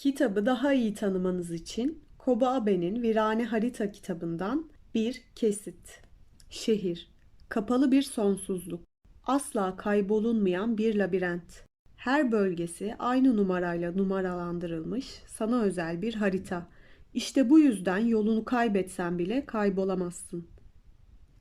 Kitabı daha iyi tanımanız için Koba Abe'nin Virane Harita kitabından bir kesit. Şehir, kapalı bir sonsuzluk, asla kaybolunmayan bir labirent. Her bölgesi aynı numarayla numaralandırılmış, sana özel bir harita. İşte bu yüzden yolunu kaybetsen bile kaybolamazsın.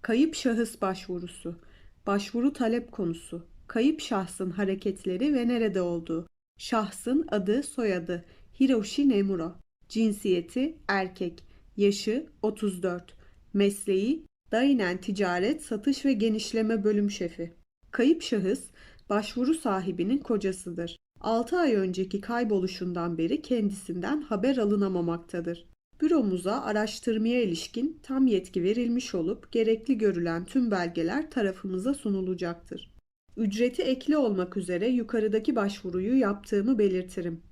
Kayıp şahıs başvurusu, başvuru talep konusu, kayıp şahsın hareketleri ve nerede olduğu, şahsın adı, soyadı, Hiroshi Nemuro, cinsiyeti erkek, yaşı 34, mesleği Dainen Ticaret, Satış ve Genişleme Bölüm Şefi. Kayıp şahıs başvuru sahibinin kocasıdır. 6 ay önceki kayboluşundan beri kendisinden haber alınamamaktadır. Büromuza araştırmaya ilişkin tam yetki verilmiş olup gerekli görülen tüm belgeler tarafımıza sunulacaktır. Ücreti ekli olmak üzere yukarıdaki başvuruyu yaptığımı belirtirim.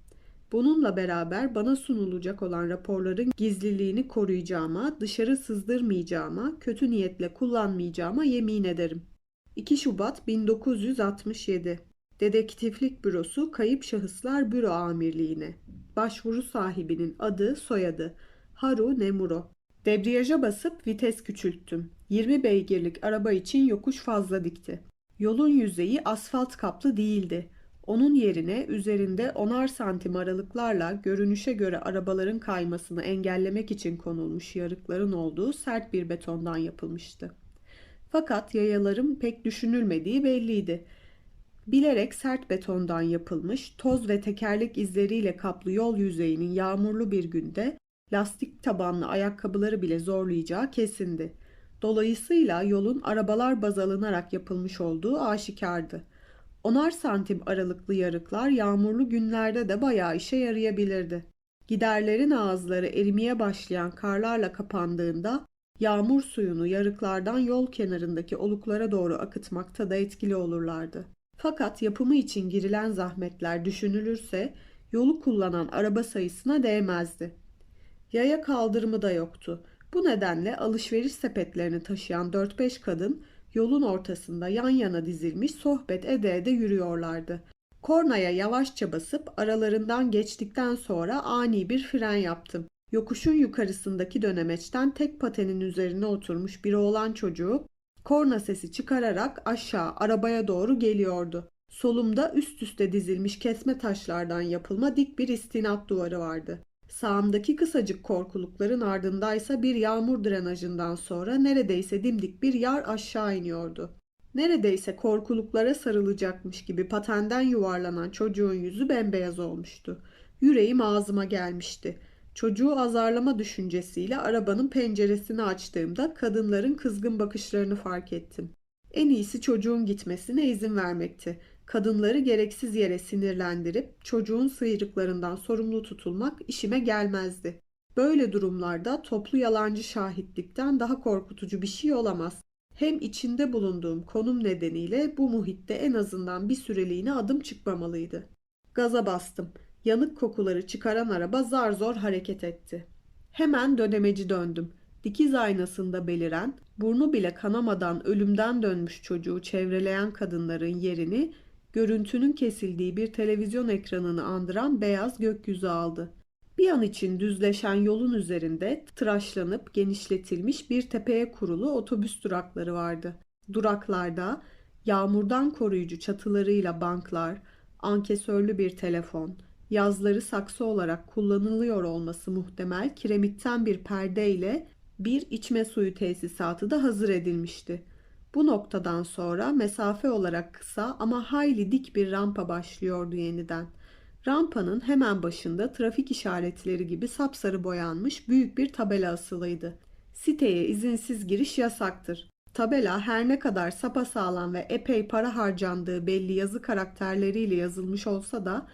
Bununla beraber bana sunulacak olan raporların gizliliğini koruyacağıma, dışarı sızdırmayacağıma, kötü niyetle kullanmayacağıma yemin ederim. 2 Şubat 1967 Dedektiflik Bürosu Kayıp Şahıslar Büro Amirliğine Başvuru sahibinin adı, soyadı Haru Nemuro Debriyaja basıp vites küçülttüm. 20 beygirlik araba için yokuş fazla dikti. Yolun yüzeyi asfalt kaplı değildi. Onun yerine üzerinde onar santim aralıklarla görünüşe göre arabaların kaymasını engellemek için konulmuş yarıkların olduğu sert bir betondan yapılmıştı. Fakat yayaların pek düşünülmediği belliydi. Bilerek sert betondan yapılmış, toz ve tekerlek izleriyle kaplı yol yüzeyinin yağmurlu bir günde lastik tabanlı ayakkabıları bile zorlayacağı kesindi. Dolayısıyla yolun arabalar baz alınarak yapılmış olduğu aşikardı. Onar santim aralıklı yarıklar yağmurlu günlerde de bayağı işe yarayabilirdi. Giderlerin ağızları erimeye başlayan karlarla kapandığında yağmur suyunu yarıklardan yol kenarındaki oluklara doğru akıtmakta da etkili olurlardı. Fakat yapımı için girilen zahmetler düşünülürse yolu kullanan araba sayısına değmezdi. Yaya kaldırımı da yoktu. Bu nedenle alışveriş sepetlerini taşıyan 4-5 kadın yolun ortasında yan yana dizilmiş sohbet ede ede yürüyorlardı. Kornaya yavaşça basıp aralarından geçtikten sonra ani bir fren yaptım. Yokuşun yukarısındaki dönemeçten tek patenin üzerine oturmuş bir oğlan çocuğu korna sesi çıkararak aşağı arabaya doğru geliyordu. Solumda üst üste dizilmiş kesme taşlardan yapılma dik bir istinat duvarı vardı. Sağımdaki kısacık korkulukların ardındaysa bir yağmur drenajından sonra neredeyse dimdik bir yar aşağı iniyordu. Neredeyse korkuluklara sarılacakmış gibi patenden yuvarlanan çocuğun yüzü bembeyaz olmuştu. Yüreğim ağzıma gelmişti. Çocuğu azarlama düşüncesiyle arabanın penceresini açtığımda kadınların kızgın bakışlarını fark ettim. En iyisi çocuğun gitmesine izin vermekti. Kadınları gereksiz yere sinirlendirip çocuğun sıyrıklarından sorumlu tutulmak işime gelmezdi. Böyle durumlarda toplu yalancı şahitlikten daha korkutucu bir şey olamaz. Hem içinde bulunduğum konum nedeniyle bu muhitte en azından bir süreliğine adım çıkmamalıydı. Gaza bastım. Yanık kokuları çıkaran araba zar zor hareket etti. Hemen dönemeci döndüm. Dikiz aynasında beliren, burnu bile kanamadan ölümden dönmüş çocuğu çevreleyen kadınların yerini görüntünün kesildiği bir televizyon ekranını andıran beyaz gökyüzü aldı. Bir an için düzleşen yolun üzerinde tıraşlanıp genişletilmiş bir tepeye kurulu otobüs durakları vardı. Duraklarda yağmurdan koruyucu çatılarıyla banklar, ankesörlü bir telefon, yazları saksı olarak kullanılıyor olması muhtemel kiremitten bir perde ile bir içme suyu tesisatı da hazır edilmişti. Bu noktadan sonra mesafe olarak kısa ama hayli dik bir rampa başlıyordu yeniden. Rampanın hemen başında trafik işaretleri gibi sapsarı boyanmış büyük bir tabela asılıydı. Siteye izinsiz giriş yasaktır. Tabela her ne kadar sapasağlam ve epey para harcandığı belli yazı karakterleriyle yazılmış olsa da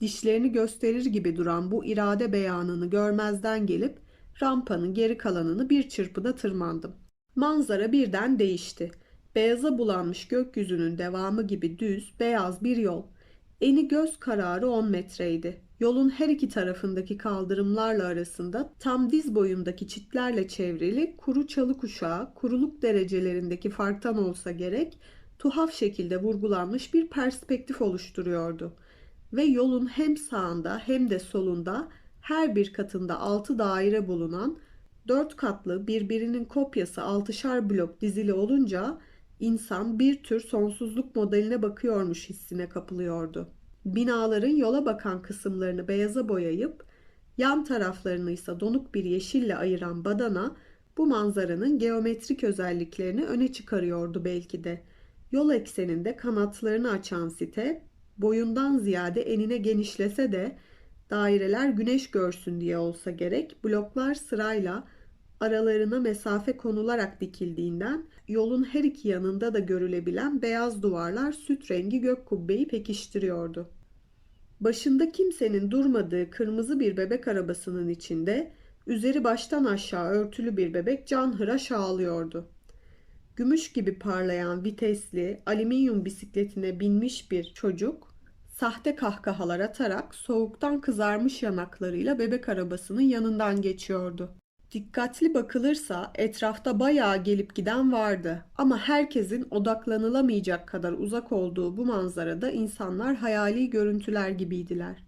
dişlerini gösterir gibi duran bu irade beyanını görmezden gelip rampanın geri kalanını bir çırpıda tırmandım. Manzara birden değişti. Beyaza bulanmış gökyüzünün devamı gibi düz, beyaz bir yol. Eni göz kararı 10 metreydi. Yolun her iki tarafındaki kaldırımlarla arasında tam diz boyundaki çitlerle çevrili kuru çalı kuşağı, kuruluk derecelerindeki farktan olsa gerek tuhaf şekilde vurgulanmış bir perspektif oluşturuyordu. ve yolun hem sağında hem de solunda her bir katında altı daire bulunan dört katlı birbirinin kopyası altışar blok dizili olunca insan bir tür sonsuzluk modeline bakıyormuş hissine kapılıyordu. Binaların yola bakan kısımlarını beyaza boyayıp yan taraflarını ise donuk bir yeşille ayıran badana bu manzaranın geometrik özelliklerini öne çıkarıyordu belki de. Yol ekseninde kanatlarını açan site boyundan ziyade enine genişlese de daireler güneş görsün diye olsa gerek bloklar sırayla aralarına mesafe konularak dikildiğinden yolun her iki yanında da görülebilen beyaz duvarlar süt rengi gök kubbeyi pekiştiriyordu. Başında kimsenin durmadığı kırmızı bir bebek arabasının içinde üzeri baştan aşağı örtülü bir bebek canhıraş ağlıyordu. Gümüş gibi parlayan vitesli alüminyum bisikletine binmiş bir çocuk sahte kahkahalar atarak soğuktan kızarmış yanaklarıyla bebek arabasının yanından geçiyordu. Dikkatli bakılırsa etrafta bayağı gelip giden vardı ama herkesin odaklanılamayacak kadar uzak olduğu bu manzarada insanlar hayali görüntüler gibiydiler.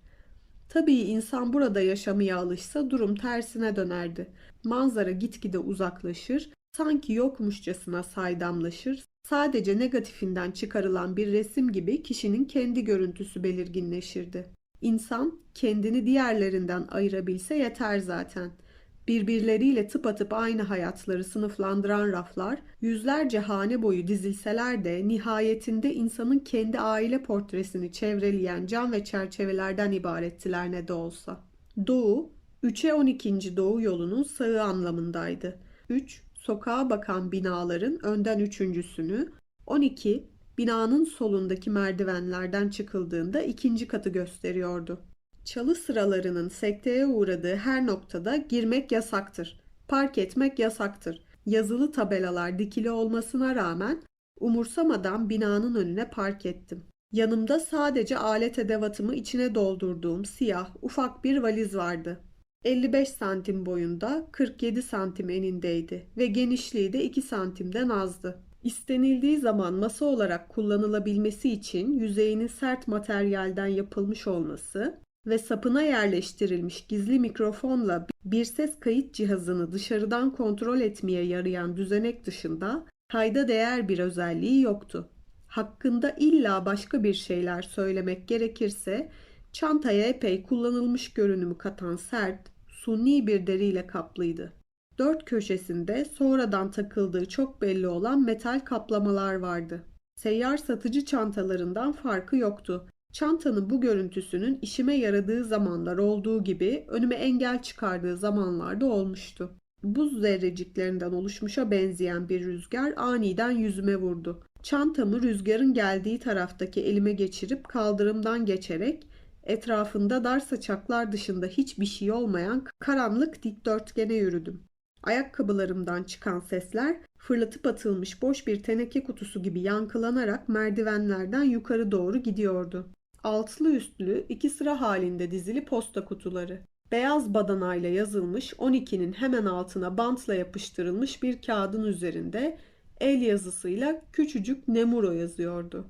Tabii insan burada yaşamaya alışsa durum tersine dönerdi. Manzara gitgide uzaklaşır, sanki yokmuşçasına saydamlaşır, sadece negatifinden çıkarılan bir resim gibi kişinin kendi görüntüsü belirginleşirdi. İnsan kendini diğerlerinden ayırabilse yeter zaten.'' Birbirleriyle tıpatıp aynı hayatları sınıflandıran raflar yüzlerce hane boyu dizilseler de nihayetinde insanın kendi aile portresini çevreleyen cam ve çerçevelerden ibarettiler ne de olsa. Doğu, 3'e 12. Doğu yolunun sağı anlamındaydı. 3, sokağa bakan binaların önden üçüncüsünü, 12, binanın solundaki merdivenlerden çıkıldığında ikinci katı gösteriyordu. Çalı sıralarının sekteye uğradığı her noktada girmek yasaktır. Park etmek yasaktır. Yazılı tabelalar dikili olmasına rağmen umursamadan binanın önüne park ettim. Yanımda sadece alet edevatımı içine doldurduğum siyah ufak bir valiz vardı. 55 santim boyunda 47 santim enindeydi ve genişliği de 2 santimden azdı. İstenildiği zaman masa olarak kullanılabilmesi için yüzeyinin sert materyalden yapılmış olması ve sapına yerleştirilmiş gizli mikrofonla bir ses kayıt cihazını dışarıdan kontrol etmeye yarayan düzenek dışında kayda değer bir özelliği yoktu. Hakkında illa başka bir şeyler söylemek gerekirse çantaya epey kullanılmış görünümü katan sert, suni bir deriyle kaplıydı. Dört köşesinde sonradan takıldığı çok belli olan metal kaplamalar vardı. Seyyar satıcı çantalarından farkı yoktu. Çantanın bu görüntüsünün işime yaradığı zamanlar olduğu gibi önüme engel çıkardığı zamanlarda olmuştu. Buz zerreciklerinden oluşmuşa benzeyen bir rüzgar aniden yüzüme vurdu. Çantamı rüzgarın geldiği taraftaki elime geçirip kaldırımdan geçerek etrafında dar saçaklar dışında hiçbir şey olmayan karanlık dikdörtgene yürüdüm. Ayakkabılarımdan çıkan sesler fırlatıp atılmış boş bir teneke kutusu gibi yankılanarak merdivenlerden yukarı doğru gidiyordu altlı üstlü iki sıra halinde dizili posta kutuları. Beyaz badanayla yazılmış 12'nin hemen altına bantla yapıştırılmış bir kağıdın üzerinde el yazısıyla küçücük Nemuro yazıyordu.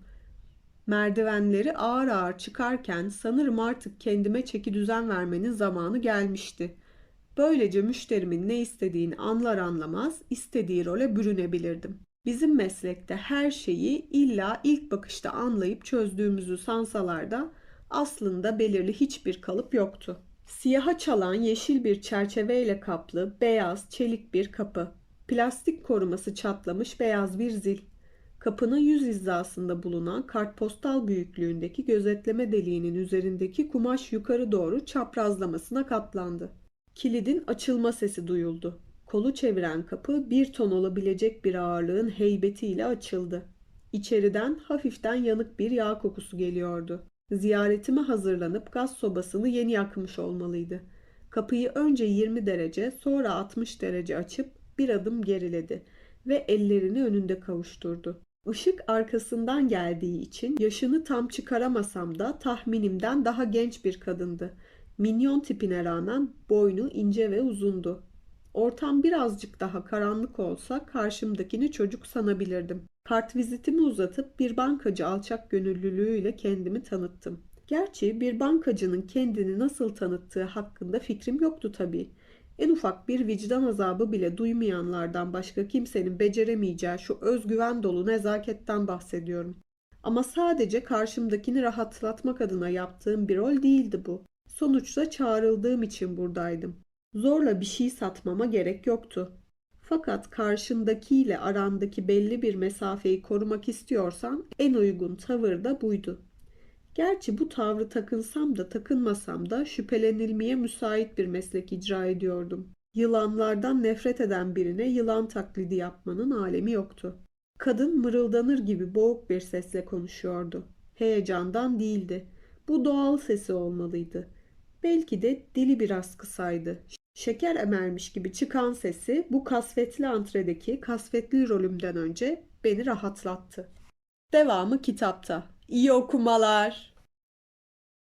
Merdivenleri ağır ağır çıkarken sanırım artık kendime çeki düzen vermenin zamanı gelmişti. Böylece müşterimin ne istediğini anlar anlamaz istediği role bürünebilirdim. Bizim meslekte her şeyi illa ilk bakışta anlayıp çözdüğümüzü sansalar da aslında belirli hiçbir kalıp yoktu. Siyaha çalan yeşil bir çerçeveyle kaplı beyaz çelik bir kapı. Plastik koruması çatlamış beyaz bir zil. Kapının yüz hizasında bulunan kartpostal büyüklüğündeki gözetleme deliğinin üzerindeki kumaş yukarı doğru çaprazlamasına katlandı. Kilidin açılma sesi duyuldu. Kolu çeviren kapı bir ton olabilecek bir ağırlığın heybetiyle açıldı. İçeriden hafiften yanık bir yağ kokusu geliyordu. Ziyaretime hazırlanıp gaz sobasını yeni yakmış olmalıydı. Kapıyı önce 20 derece sonra 60 derece açıp bir adım geriledi ve ellerini önünde kavuşturdu. Işık arkasından geldiği için yaşını tam çıkaramasam da tahminimden daha genç bir kadındı. Minyon tipine rağmen boynu ince ve uzundu. Ortam birazcık daha karanlık olsa karşımdakini çocuk sanabilirdim. Kart vizitimi uzatıp bir bankacı alçak gönüllülüğüyle kendimi tanıttım. Gerçi bir bankacının kendini nasıl tanıttığı hakkında fikrim yoktu tabii. En ufak bir vicdan azabı bile duymayanlardan başka kimsenin beceremeyeceği şu özgüven dolu nezaketten bahsediyorum. Ama sadece karşımdakini rahatlatmak adına yaptığım bir rol değildi bu. Sonuçta çağrıldığım için buradaydım. Zorla bir şey satmama gerek yoktu. Fakat karşındakiyle arandaki belli bir mesafeyi korumak istiyorsan en uygun tavır da buydu. Gerçi bu tavrı takınsam da takınmasam da şüphelenilmeye müsait bir meslek icra ediyordum. Yılanlardan nefret eden birine yılan taklidi yapmanın alemi yoktu. Kadın mırıldanır gibi boğuk bir sesle konuşuyordu. Heyecandan değildi. Bu doğal sesi olmalıydı. Belki de dili biraz kısaydı. Şeker emermiş gibi çıkan sesi bu kasvetli antredeki kasvetli rolümden önce beni rahatlattı. Devamı kitapta. İyi okumalar.